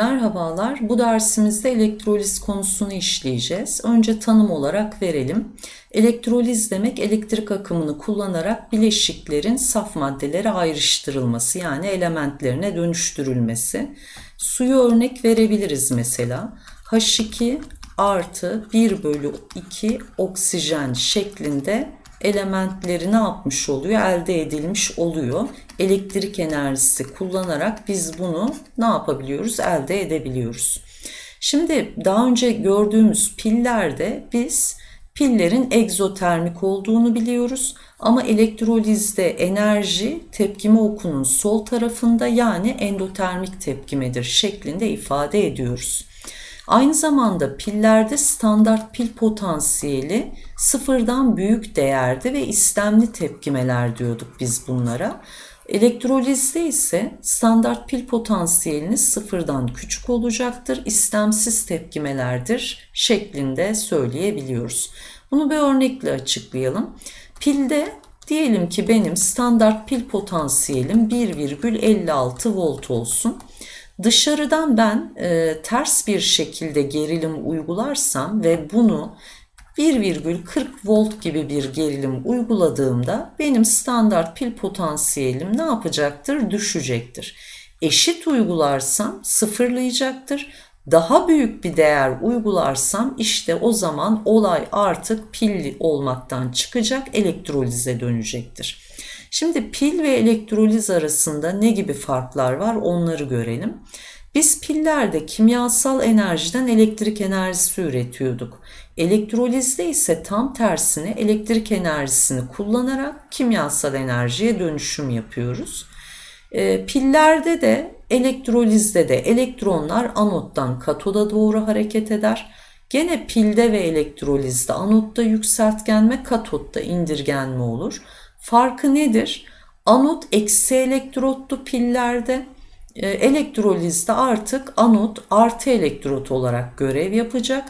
Merhabalar, bu dersimizde elektroliz konusunu işleyeceğiz. Önce tanım olarak verelim. Elektroliz demek elektrik akımını kullanarak bileşiklerin saf maddelere ayrıştırılması yani elementlerine dönüştürülmesi. Suyu örnek verebiliriz mesela. H2 artı 1 bölü 2 oksijen şeklinde elementleri ne yapmış oluyor? Elde edilmiş oluyor. Elektrik enerjisi kullanarak biz bunu ne yapabiliyoruz? Elde edebiliyoruz. Şimdi daha önce gördüğümüz pillerde biz pillerin egzotermik olduğunu biliyoruz. Ama elektrolizde enerji tepkime okunun sol tarafında yani endotermik tepkimedir şeklinde ifade ediyoruz. Aynı zamanda pillerde standart pil potansiyeli sıfırdan büyük değerdi ve istemli tepkimeler diyorduk biz bunlara. Elektrolizde ise standart pil potansiyeliniz sıfırdan küçük olacaktır, istemsiz tepkimelerdir şeklinde söyleyebiliyoruz. Bunu bir örnekle açıklayalım. Pilde diyelim ki benim standart pil potansiyelim 1,56 volt olsun. Dışarıdan ben e, ters bir şekilde gerilim uygularsam ve bunu 1,40 volt gibi bir gerilim uyguladığımda benim standart pil potansiyelim ne yapacaktır? Düşecektir. Eşit uygularsam sıfırlayacaktır. Daha büyük bir değer uygularsam işte o zaman olay artık pil olmaktan çıkacak elektrolize dönecektir. Şimdi pil ve elektroliz arasında ne gibi farklar var onları görelim. Biz pillerde kimyasal enerjiden elektrik enerjisi üretiyorduk. Elektrolizde ise tam tersine elektrik enerjisini kullanarak kimyasal enerjiye dönüşüm yapıyoruz. E, pillerde de elektrolizde de elektronlar anottan katoda doğru hareket eder. Gene pilde ve elektrolizde anotta yükseltgenme, katotta indirgenme olur. Farkı nedir? Anot eksi elektrotlu pillerde, e, elektrolizde artık anot artı elektrot olarak görev yapacak.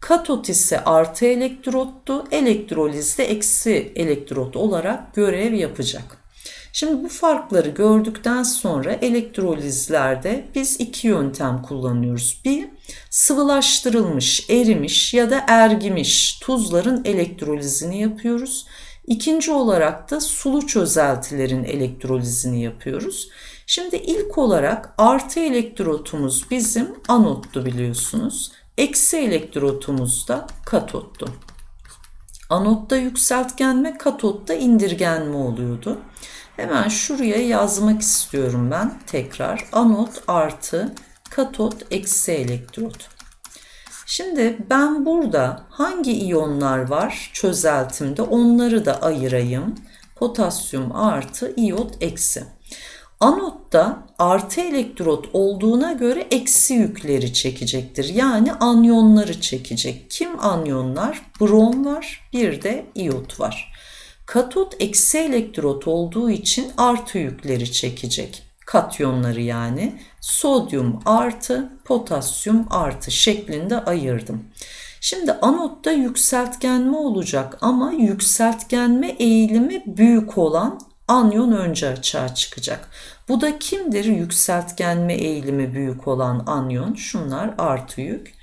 Katot ise artı elektrottu, elektrolizde eksi elektrot olarak görev yapacak. Şimdi bu farkları gördükten sonra elektrolizlerde biz iki yöntem kullanıyoruz. Bir sıvılaştırılmış, erimiş ya da ergimiş tuzların elektrolizini yapıyoruz. İkinci olarak da sulu çözeltilerin elektrolizini yapıyoruz. Şimdi ilk olarak artı elektrotumuz bizim anottu biliyorsunuz. Eksi elektrotumuz da katottu. Anotta yükseltgenme, katotta indirgenme oluyordu. Hemen şuraya yazmak istiyorum ben tekrar. Anot artı katot eksi elektrot. Şimdi ben burada hangi iyonlar var çözeltimde onları da ayırayım. Potasyum artı iyot eksi. Anotta artı elektrot olduğuna göre eksi yükleri çekecektir. Yani anyonları çekecek. Kim anyonlar? Brom var bir de iyot var. Katot eksi elektrot olduğu için artı yükleri çekecek katyonları yani sodyum artı potasyum artı şeklinde ayırdım. Şimdi anotta yükseltgenme olacak ama yükseltgenme eğilimi büyük olan anyon önce açığa çıkacak. Bu da kimdir? Yükseltgenme eğilimi büyük olan anyon. Şunlar artı yük.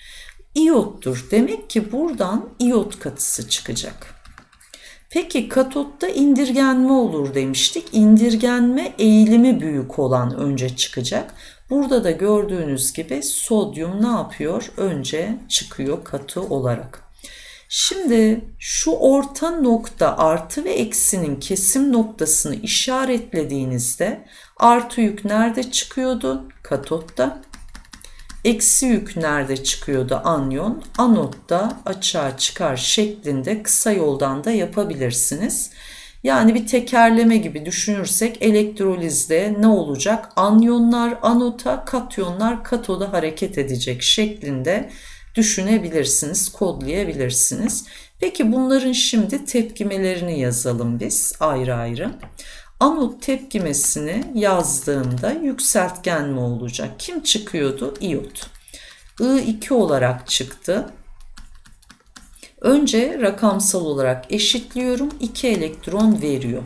İyottur. Demek ki buradan iyot katısı çıkacak. Peki katotta indirgenme olur demiştik. İndirgenme eğilimi büyük olan önce çıkacak. Burada da gördüğünüz gibi sodyum ne yapıyor? Önce çıkıyor katı olarak. Şimdi şu orta nokta artı ve eksinin kesim noktasını işaretlediğinizde artı yük nerede çıkıyordu? Katotta. Eksi yük nerede çıkıyordu anyon? Anotta açığa çıkar şeklinde kısa yoldan da yapabilirsiniz. Yani bir tekerleme gibi düşünürsek elektrolizde ne olacak? Anyonlar anota, katyonlar katoda hareket edecek şeklinde düşünebilirsiniz, kodlayabilirsiniz. Peki bunların şimdi tepkimelerini yazalım biz ayrı ayrı. Anot tepkimesini yazdığımda yükseltgenme olacak. Kim çıkıyordu? İyot. I2 olarak çıktı. Önce rakamsal olarak eşitliyorum. 2 elektron veriyor.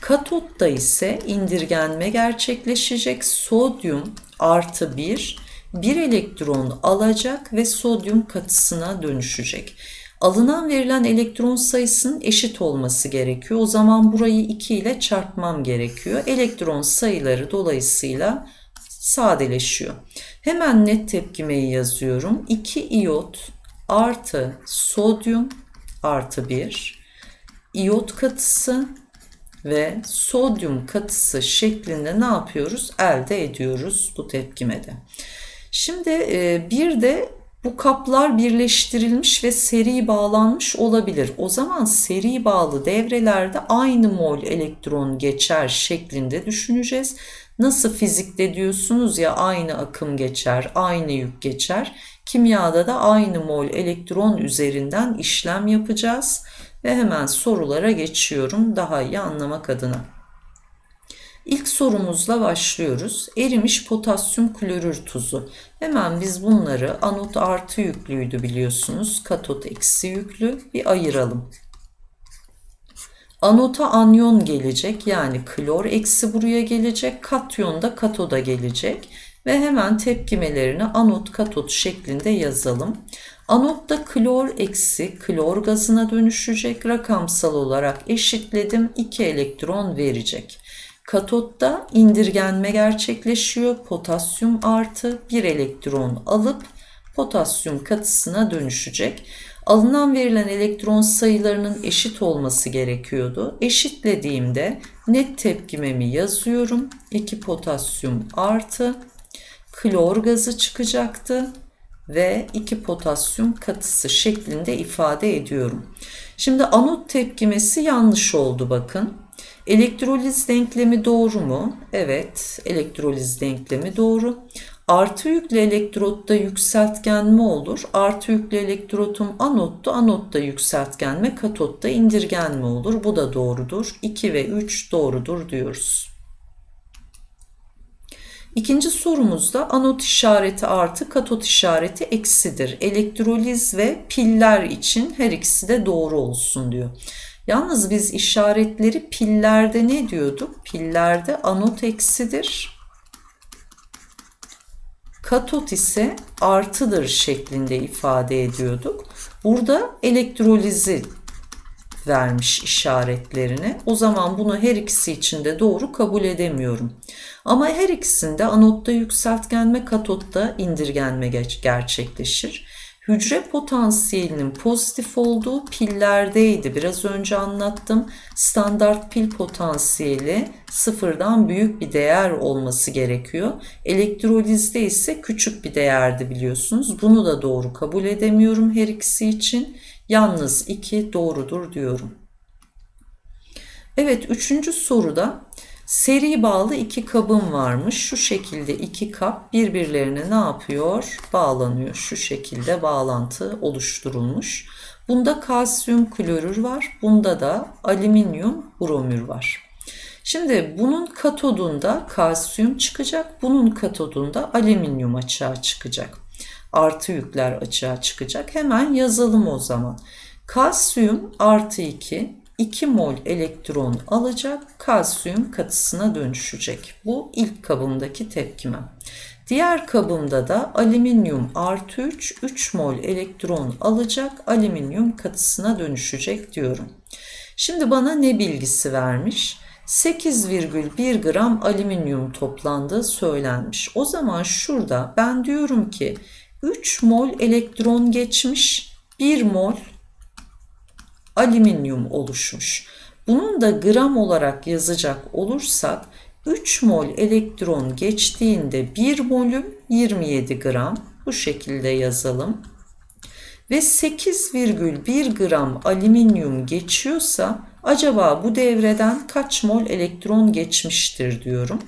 Katotta ise indirgenme gerçekleşecek. Sodyum artı 1 bir elektron alacak ve sodyum katısına dönüşecek. Alınan verilen elektron sayısının eşit olması gerekiyor. O zaman burayı 2 ile çarpmam gerekiyor. Elektron sayıları dolayısıyla sadeleşiyor. Hemen net tepkimeyi yazıyorum. 2 iyot artı sodyum artı 1 iyot katısı ve sodyum katısı şeklinde ne yapıyoruz? Elde ediyoruz bu tepkimede. Şimdi e, bir de bu kaplar birleştirilmiş ve seri bağlanmış olabilir. O zaman seri bağlı devrelerde aynı mol elektron geçer şeklinde düşüneceğiz. Nasıl fizikte diyorsunuz ya aynı akım geçer, aynı yük geçer. Kimyada da aynı mol elektron üzerinden işlem yapacağız ve hemen sorulara geçiyorum daha iyi anlamak adına. İlk sorumuzla başlıyoruz. Erimiş potasyum klorür tuzu. Hemen biz bunları anot artı yüklüydü biliyorsunuz. Katot eksi yüklü bir ayıralım. Anota anyon gelecek yani klor eksi buraya gelecek. Katyon da katoda gelecek. Ve hemen tepkimelerini anot katot şeklinde yazalım. Anotta klor eksi klor gazına dönüşecek. Rakamsal olarak eşitledim. 2 elektron verecek. Katotta indirgenme gerçekleşiyor. Potasyum artı bir elektron alıp potasyum katısına dönüşecek. Alınan verilen elektron sayılarının eşit olması gerekiyordu. Eşitlediğimde net tepkimemi yazıyorum. 2 potasyum artı klor gazı çıkacaktı ve 2 potasyum katısı şeklinde ifade ediyorum. Şimdi anot tepkimesi yanlış oldu bakın. Elektroliz denklemi doğru mu? Evet, elektroliz denklemi doğru. Artı yüklü elektrotta yükseltgen mi olur? Artı yüklü elektrotum anotta, anotta yükseltgen mi? Katotta indirgen mi olur? Bu da doğrudur. 2 ve 3 doğrudur diyoruz. İkinci sorumuzda anot işareti artı katot işareti eksidir. Elektroliz ve piller için her ikisi de doğru olsun diyor. Yalnız biz işaretleri pillerde ne diyorduk? Pillerde anot eksidir. Katot ise artıdır şeklinde ifade ediyorduk. Burada elektrolizi vermiş işaretlerini. O zaman bunu her ikisi için de doğru kabul edemiyorum. Ama her ikisinde anotta yükseltgenme, katotta indirgenme gerçekleşir. Hücre potansiyelinin pozitif olduğu pillerdeydi. Biraz önce anlattım. Standart pil potansiyeli sıfırdan büyük bir değer olması gerekiyor. Elektrolizde ise küçük bir değerdi biliyorsunuz. Bunu da doğru kabul edemiyorum her ikisi için. Yalnız 2 doğrudur diyorum. Evet üçüncü soruda seri bağlı iki kabım varmış. Şu şekilde iki kap birbirlerine ne yapıyor? Bağlanıyor. Şu şekilde bağlantı oluşturulmuş. Bunda kalsiyum klorür var. Bunda da alüminyum bromür var. Şimdi bunun katodunda kalsiyum çıkacak. Bunun katodunda alüminyum açığa çıkacak artı yükler açığa çıkacak. Hemen yazalım o zaman. Kalsiyum artı 2 2 mol elektron alacak kalsiyum katısına dönüşecek. Bu ilk kabımdaki tepkimem. Diğer kabımda da alüminyum artı 3 3 mol elektron alacak alüminyum katısına dönüşecek diyorum. Şimdi bana ne bilgisi vermiş? 8,1 gram alüminyum toplandığı söylenmiş. O zaman şurada ben diyorum ki 3 mol elektron geçmiş, 1 mol alüminyum oluşmuş. Bunun da gram olarak yazacak olursak 3 mol elektron geçtiğinde 1 molüm 27 gram. Bu şekilde yazalım. Ve 8,1 gram alüminyum geçiyorsa acaba bu devreden kaç mol elektron geçmiştir diyorum.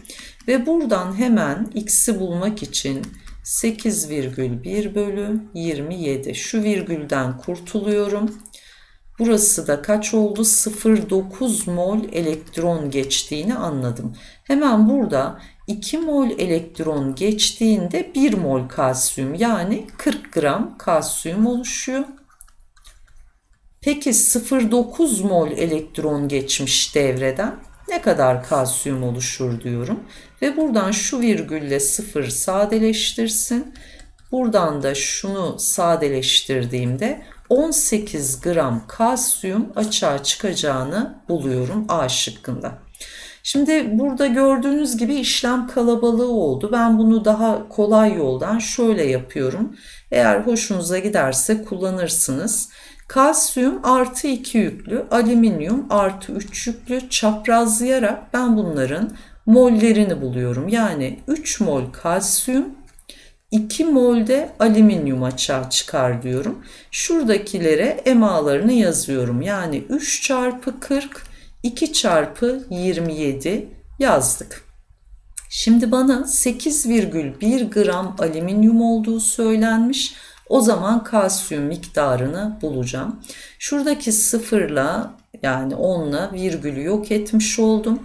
Ve buradan hemen x'i bulmak için 8,1 bölü 27. Şu virgülden kurtuluyorum. Burası da kaç oldu? 0,9 mol elektron geçtiğini anladım. Hemen burada 2 mol elektron geçtiğinde 1 mol kalsiyum yani 40 gram kalsiyum oluşuyor. Peki 0,9 mol elektron geçmiş devreden ne kadar kalsiyum oluşur diyorum. Ve buradan şu virgülle sıfır sadeleştirsin. Buradan da şunu sadeleştirdiğimde 18 gram kalsiyum açığa çıkacağını buluyorum A şıkkında. Şimdi burada gördüğünüz gibi işlem kalabalığı oldu. Ben bunu daha kolay yoldan şöyle yapıyorum. Eğer hoşunuza giderse kullanırsınız. Kalsiyum artı 2 yüklü, alüminyum artı 3 yüklü çaprazlayarak ben bunların mollerini buluyorum. Yani 3 mol kalsiyum 2 molde alüminyum açığa çıkar diyorum. Şuradakilere emalarını yazıyorum. Yani 3 çarpı 40 2 çarpı 27 yazdık. Şimdi bana 8,1 gram alüminyum olduğu söylenmiş. O zaman kalsiyum miktarını bulacağım. Şuradaki sıfırla yani 10'la virgülü yok etmiş oldum.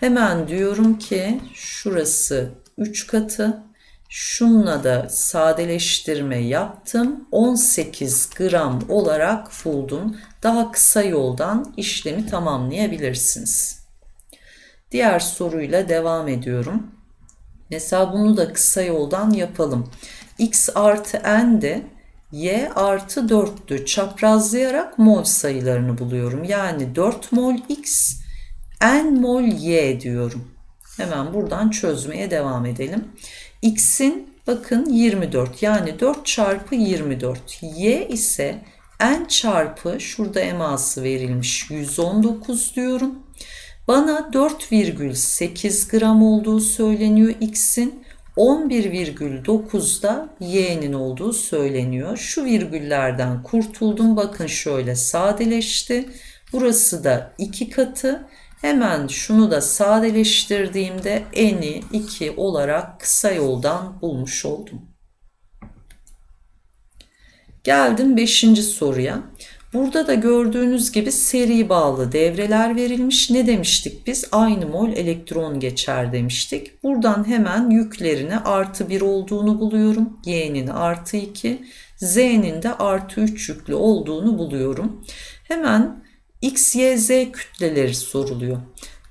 Hemen diyorum ki şurası 3 katı. Şunla da sadeleştirme yaptım. 18 gram olarak buldum. Daha kısa yoldan işlemi tamamlayabilirsiniz. Diğer soruyla devam ediyorum. Mesela bunu da kısa yoldan yapalım x artı n de y artı 4'tü. Çaprazlayarak mol sayılarını buluyorum. Yani 4 mol x, n mol y diyorum. Hemen buradan çözmeye devam edelim. X'in bakın 24 yani 4 çarpı 24. y ise n çarpı şurada eması verilmiş 119 diyorum. Bana 4,8 gram olduğu söyleniyor x'in. 11,9'da y'nin olduğu söyleniyor. Şu virgüllerden kurtuldum. Bakın şöyle sadeleşti. Burası da 2 katı. Hemen şunu da sadeleştirdiğimde n'i 2 olarak kısa yoldan bulmuş oldum. Geldim 5. soruya. Burada da gördüğünüz gibi seri bağlı devreler verilmiş. Ne demiştik biz? Aynı mol elektron geçer demiştik. Buradan hemen yüklerine artı 1 olduğunu buluyorum. Y'nin artı 2, Z'nin de artı 3 yüklü olduğunu buluyorum. Hemen X, Y, Z kütleleri soruluyor.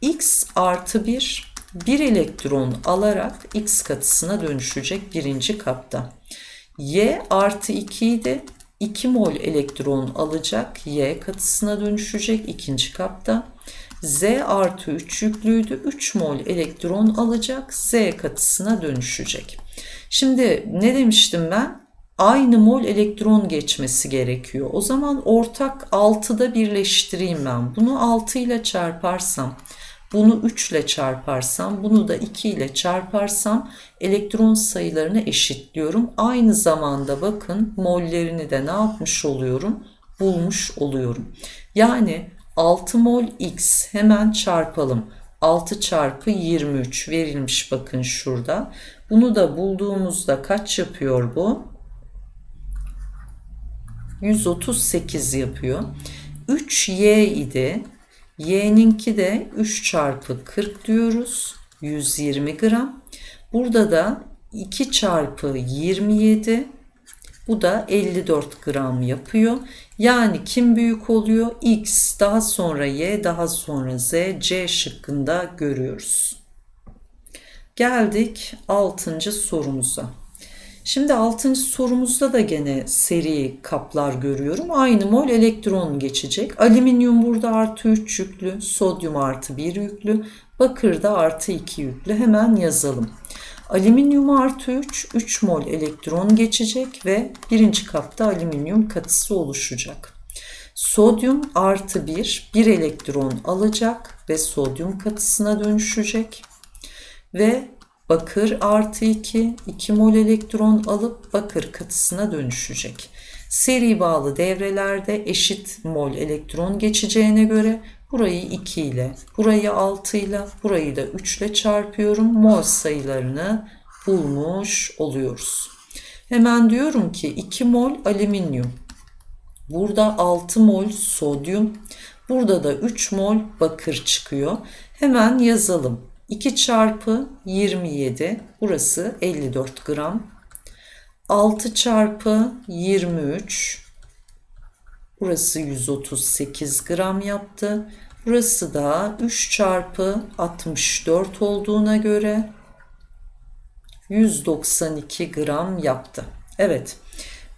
X artı 1, 1 elektron alarak X katısına dönüşecek birinci kapta. Y artı 2 idi. 2 mol elektron alacak Y katısına dönüşecek ikinci kapta. Z artı 3 yüklüydü. 3 mol elektron alacak Z katısına dönüşecek. Şimdi ne demiştim ben? Aynı mol elektron geçmesi gerekiyor. O zaman ortak 6'da birleştireyim ben. Bunu 6 ile çarparsam bunu 3 ile çarparsam, bunu da 2 ile çarparsam elektron sayılarını eşitliyorum. Aynı zamanda bakın mollerini de ne yapmış oluyorum? Bulmuş oluyorum. Yani 6 mol x hemen çarpalım. 6 çarpı 23 verilmiş bakın şurada. Bunu da bulduğumuzda kaç yapıyor bu? 138 yapıyor. 3y idi. Y'ninki de 3 çarpı 40 diyoruz. 120 gram. Burada da 2 çarpı 27 bu da 54 gram yapıyor. Yani kim büyük oluyor? X daha sonra Y daha sonra Z C şıkkında görüyoruz. Geldik 6. sorumuza. Şimdi 6. sorumuzda da gene seri kaplar görüyorum. Aynı mol elektron geçecek. Alüminyum burada artı 3 yüklü, sodyum artı 1 yüklü, bakır da artı 2 yüklü. Hemen yazalım. Alüminyum artı 3, 3 mol elektron geçecek ve birinci kapta alüminyum katısı oluşacak. Sodyum artı 1, 1 elektron alacak ve sodyum katısına dönüşecek. Ve bakır artı 2, 2 mol elektron alıp bakır katısına dönüşecek. Seri bağlı devrelerde eşit mol elektron geçeceğine göre burayı 2 ile, burayı 6 ile, burayı da 3 ile çarpıyorum. Mol sayılarını bulmuş oluyoruz. Hemen diyorum ki 2 mol alüminyum. Burada 6 mol sodyum. Burada da 3 mol bakır çıkıyor. Hemen yazalım. 2 çarpı 27 burası 54 gram. 6 çarpı 23 burası 138 gram yaptı. Burası da 3 çarpı 64 olduğuna göre 192 gram yaptı. Evet.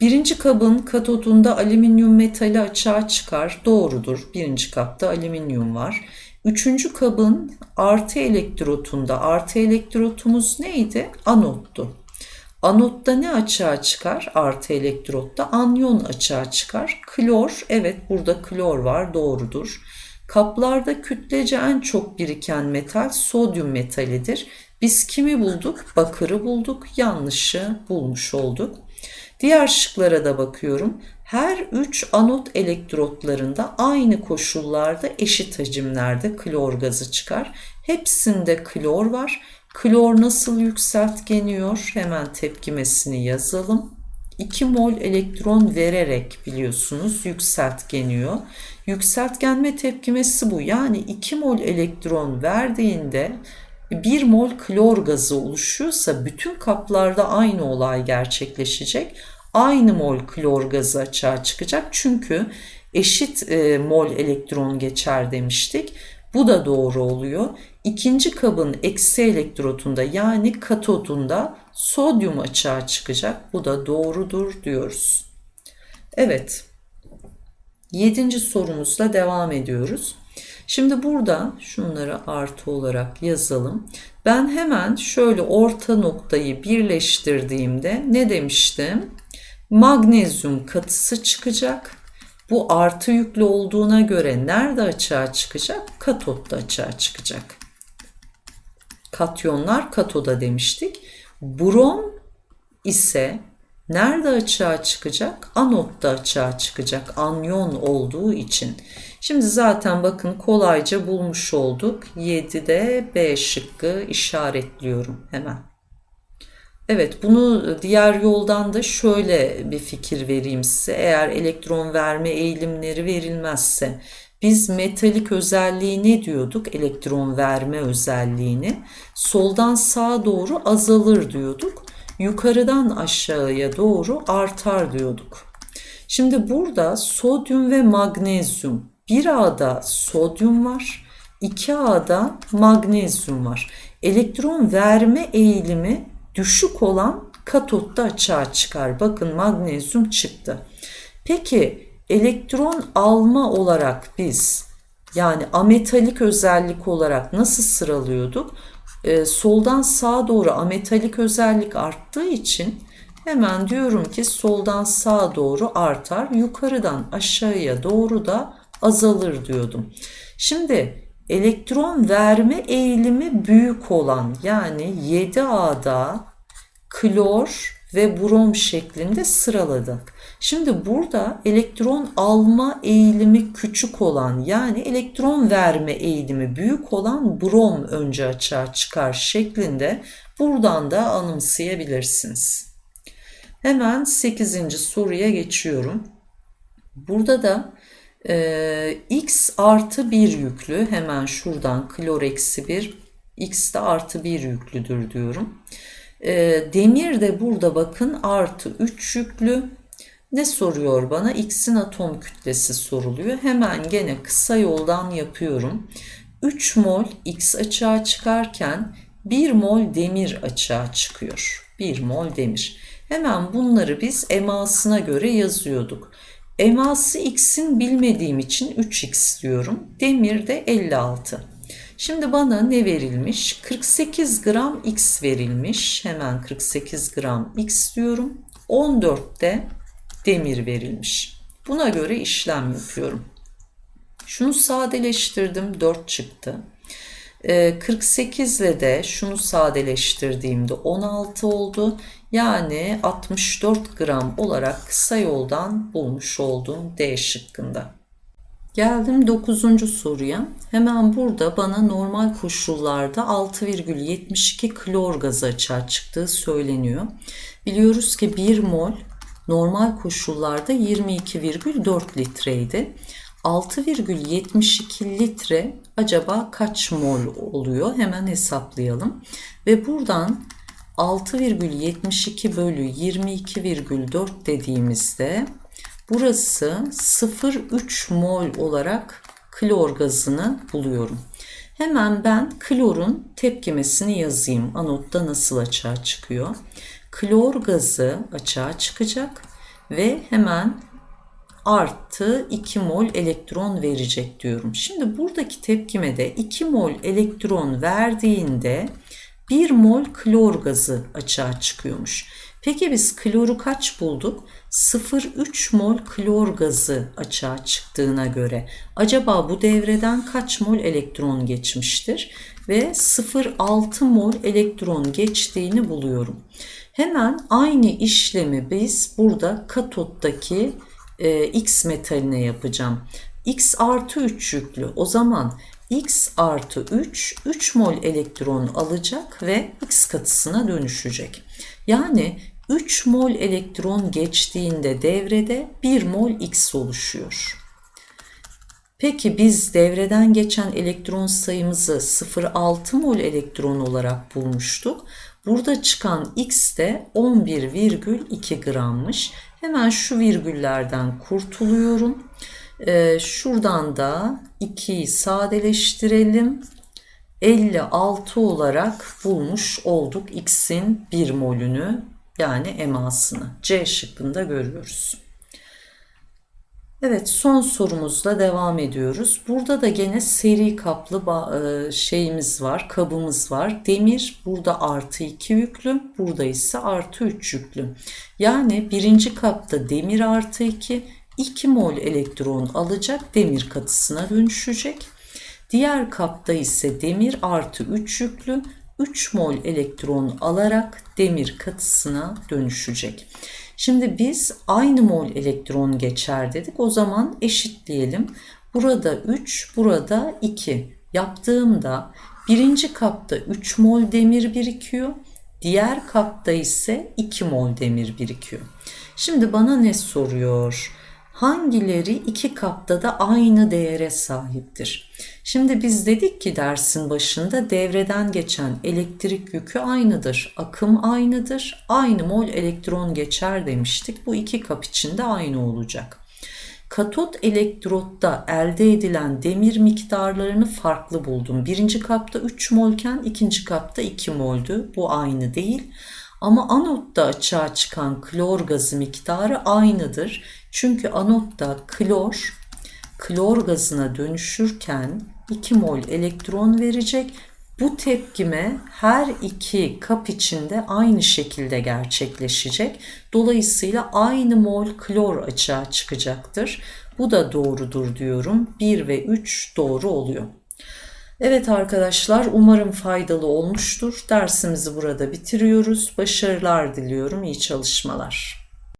Birinci kabın katodunda alüminyum metali açığa çıkar. Doğrudur. Birinci kapta alüminyum var. Üçüncü kabın artı elektrotunda artı elektrotumuz neydi? Anottu. Anotta ne açığa çıkar? Artı elektrotta anyon açığa çıkar. Klor, evet burada klor var doğrudur. Kaplarda kütlece en çok biriken metal sodyum metalidir. Biz kimi bulduk? Bakırı bulduk. Yanlışı bulmuş olduk. Diğer şıklara da bakıyorum. Her 3 anot elektrotlarında aynı koşullarda eşit hacimlerde klor gazı çıkar. Hepsinde klor var. Klor nasıl yükseltgeniyor? Hemen tepkimesini yazalım. 2 mol elektron vererek biliyorsunuz yükseltgeniyor. Yükseltgenme tepkimesi bu. Yani 2 mol elektron verdiğinde 1 mol klor gazı oluşuyorsa bütün kaplarda aynı olay gerçekleşecek. Aynı mol klor gazı açığa çıkacak. Çünkü eşit e, mol elektron geçer demiştik. Bu da doğru oluyor. İkinci kabın eksi elektrotunda yani katodunda sodyum açığa çıkacak. Bu da doğrudur diyoruz. Evet. Yedinci sorumuzla devam ediyoruz. Şimdi burada şunları artı olarak yazalım. Ben hemen şöyle orta noktayı birleştirdiğimde ne demiştim? Magnezyum katısı çıkacak. Bu artı yüklü olduğuna göre nerede açığa çıkacak? Katotta açığa çıkacak. Katyonlar katoda demiştik. Brom ise nerede açığa çıkacak? Anotta açığa çıkacak. Anyon olduğu için. Şimdi zaten bakın kolayca bulmuş olduk. 7'de B şıkkı işaretliyorum hemen. Evet bunu diğer yoldan da şöyle bir fikir vereyim size. Eğer elektron verme eğilimleri verilmezse biz metalik özelliği ne diyorduk? Elektron verme özelliğini. Soldan sağa doğru azalır diyorduk. Yukarıdan aşağıya doğru artar diyorduk. Şimdi burada sodyum ve magnezyum bir A'da sodyum var, 2 A'da magnezyum var. Elektron verme eğilimi düşük olan katotta açığa çıkar. Bakın magnezyum çıktı. Peki elektron alma olarak biz yani ametalik özellik olarak nasıl sıralıyorduk? Ee, soldan sağa doğru ametalik özellik arttığı için hemen diyorum ki soldan sağa doğru artar. Yukarıdan aşağıya doğru da azalır diyordum. Şimdi elektron verme eğilimi büyük olan yani 7A'da klor ve brom şeklinde sıraladık. Şimdi burada elektron alma eğilimi küçük olan yani elektron verme eğilimi büyük olan brom önce açığa çıkar şeklinde buradan da anımsayabilirsiniz. Hemen 8. soruya geçiyorum. Burada da e, x artı 1 yüklü hemen şuradan klor eksi 1 x de artı 1 yüklüdür diyorum. E, demir de burada bakın artı 3 yüklü. Ne soruyor bana? X'in atom kütlesi soruluyor. Hemen gene kısa yoldan yapıyorum. 3 mol X açığa çıkarken 1 mol demir açığa çıkıyor. 1 mol demir. Hemen bunları biz emasına göre yazıyorduk. Eması x'in bilmediğim için 3x diyorum. Demir de 56. Şimdi bana ne verilmiş? 48 gram x verilmiş. Hemen 48 gram x diyorum. 14 de demir verilmiş. Buna göre işlem yapıyorum. Şunu sadeleştirdim 4 çıktı. 48 ile de şunu sadeleştirdiğimde 16 oldu. Yani 64 gram olarak kısa yoldan bulmuş olduğum D şıkkında. Geldim 9. soruya. Hemen burada bana normal koşullarda 6,72 klor gazı açığa çıktığı söyleniyor. Biliyoruz ki 1 mol normal koşullarda 22,4 litreydi. 6,72 litre acaba kaç mol oluyor? Hemen hesaplayalım. Ve buradan 6,72 bölü 22,4 dediğimizde burası 0,3 mol olarak klor gazını buluyorum. Hemen ben klorun tepkimesini yazayım. Anotta nasıl açığa çıkıyor? Klor gazı açığa çıkacak ve hemen artı 2 mol elektron verecek diyorum. Şimdi buradaki tepkimede 2 mol elektron verdiğinde 1 mol klor gazı açığa çıkıyormuş. Peki biz kloru kaç bulduk? 0,3 mol klor gazı açığa çıktığına göre acaba bu devreden kaç mol elektron geçmiştir? Ve 0,6 mol elektron geçtiğini buluyorum. Hemen aynı işlemi biz burada katottaki e, X metaline yapacağım. X artı 3 yüklü. O zaman X artı 3, 3 mol elektron alacak ve X katısına dönüşecek. Yani 3 mol elektron geçtiğinde devrede 1 mol X oluşuyor. Peki biz devreden geçen elektron sayımızı 0,6 mol elektron olarak bulmuştuk. Burada çıkan X de 11,2 grammış. Hemen şu virgüllerden kurtuluyorum. Ee, şuradan da 2'yi sadeleştirelim. 56 olarak bulmuş olduk X'in 1 molünü yani emasını. C şıkkında görüyoruz. Evet son sorumuzla devam ediyoruz. Burada da gene seri kaplı şeyimiz var, kabımız var. Demir burada artı 2 yüklü, burada ise artı 3 yüklü. Yani birinci kapta demir artı 2, 2 mol elektron alacak demir katısına dönüşecek. Diğer kapta ise demir artı 3 yüklü 3 mol elektron alarak demir katısına dönüşecek. Şimdi biz aynı mol elektron geçer dedik. O zaman eşitleyelim. Burada 3, burada 2 yaptığımda birinci kapta 3 mol demir birikiyor. Diğer kapta ise 2 mol demir birikiyor. Şimdi bana ne soruyor? Hangileri iki kapta da aynı değere sahiptir? Şimdi biz dedik ki dersin başında devreden geçen elektrik yükü aynıdır. Akım aynıdır. Aynı mol elektron geçer demiştik. Bu iki kap içinde aynı olacak. Katot elektrotta elde edilen demir miktarlarını farklı buldum. Birinci kapta 3 molken ikinci kapta 2 moldü. Bu aynı değil. Ama anotta açığa çıkan klor gazı miktarı aynıdır. Çünkü anotta klor klor gazına dönüşürken 2 mol elektron verecek. Bu tepkime her iki kap içinde aynı şekilde gerçekleşecek. Dolayısıyla aynı mol klor açığa çıkacaktır. Bu da doğrudur diyorum. 1 ve 3 doğru oluyor. Evet arkadaşlar umarım faydalı olmuştur. Dersimizi burada bitiriyoruz. Başarılar diliyorum. İyi çalışmalar.